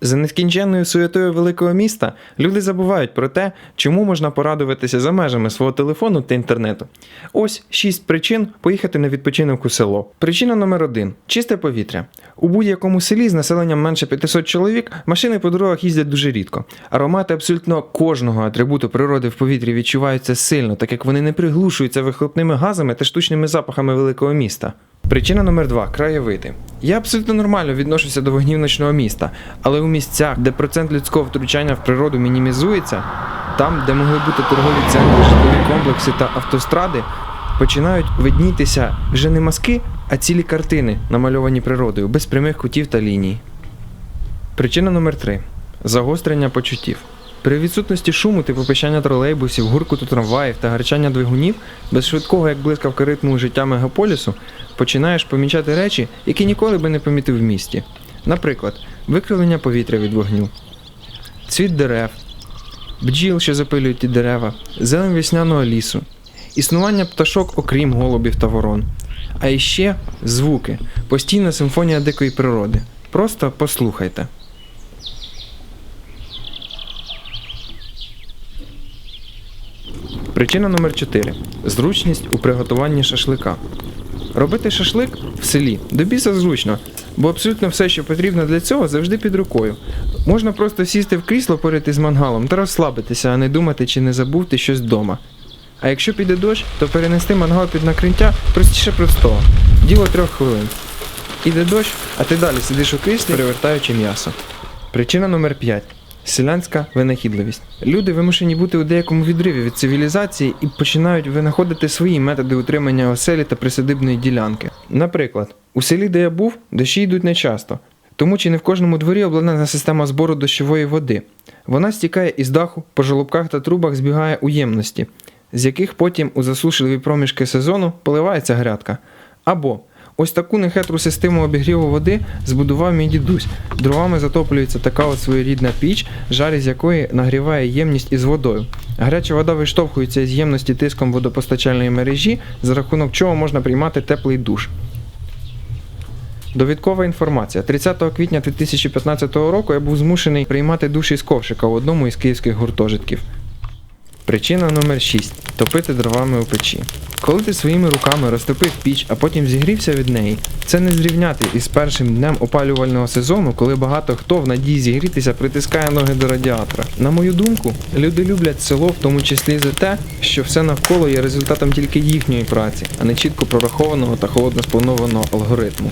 За нескінченною суєтою великого міста люди забувають про те, чому можна порадуватися за межами свого телефону та інтернету. Ось шість причин поїхати на відпочинок у село. Причина номер один чисте повітря. У будь-якому селі з населенням менше 500 чоловік машини по дорогах їздять дуже рідко. Аромати абсолютно кожного атрибуту природи в повітрі відчуваються сильно, так як вони не приглушуються вихлопними газами та штучними запахами великого міста. Причина номер два краєвиди. Я абсолютно нормально відношуся до вогнів ночного міста, але у місцях, де процент людського втручання в природу мінімізується, там, де могли бути торгові центри, житлові комплекси та автостради, починають виднітися вже не маски, а цілі картини, намальовані природою, без прямих кутів та ліній. Причина номер три загострення почуттів. При відсутності шуму типу пищання тролейбусів, гуркоту трамваїв та гарчання двигунів, без швидкого, як блискавка ритму життя мегаполісу, починаєш помічати речі, які ніколи би не помітив в місті. Наприклад, викривлення повітря від вогню, цвіт дерев, бджіл, що запилюють ті дерева, зелень весняного лісу, існування пташок, окрім голубів та ворон. А іще звуки, постійна симфонія дикої природи. Просто послухайте. Причина номер 4 зручність у приготуванні шашлика. Робити шашлик в селі до біса зручно, бо абсолютно все, що потрібно для цього, завжди під рукою. Можна просто сісти в крісло поряд із мангалом та розслабитися, а не думати, чи не забув ти щось вдома. А якщо піде дощ, то перенести мангал під накриття простіше простого. Діло трьох хвилин. Іде дощ, а ти далі сидиш у кріслі, перевертаючи м'ясо. Причина номер 5. Селянська винахідливість. Люди вимушені бути у деякому відриві від цивілізації і починають винаходити свої методи утримання оселі та присадибної ділянки. Наприклад, у селі, де я був, дощі йдуть нечасто, тому чи не в кожному дворі обладнана система збору дощової води. Вона стікає із даху, по жолобках та трубах збігає у ємності, з яких потім у засушливі проміжки сезону поливається грядка. Або ось таку нехитру систему обігріву води збудував мій дідусь. Дровами затоплюється така от своєрідна піч, жар із якої нагріває ємність із водою. Гаряча вода виштовхується із ємності тиском водопостачальної мережі, за рахунок чого можна приймати теплий душ. Довідкова інформація. 30 квітня 2015 року я був змушений приймати душ із ковшика в одному із київських гуртожитків. Причина номер 6. Топити дровами у печі. Коли ти своїми руками розтопив піч, а потім зігрівся від неї, це не зрівняти із першим днем опалювального сезону, коли багато хто в надії зігрітися притискає ноги до радіатора. На мою думку, люди люблять село в тому числі за те, що все навколо є результатом тільки їхньої праці, а не чітко прорахованого та холодно спланованого алгоритму.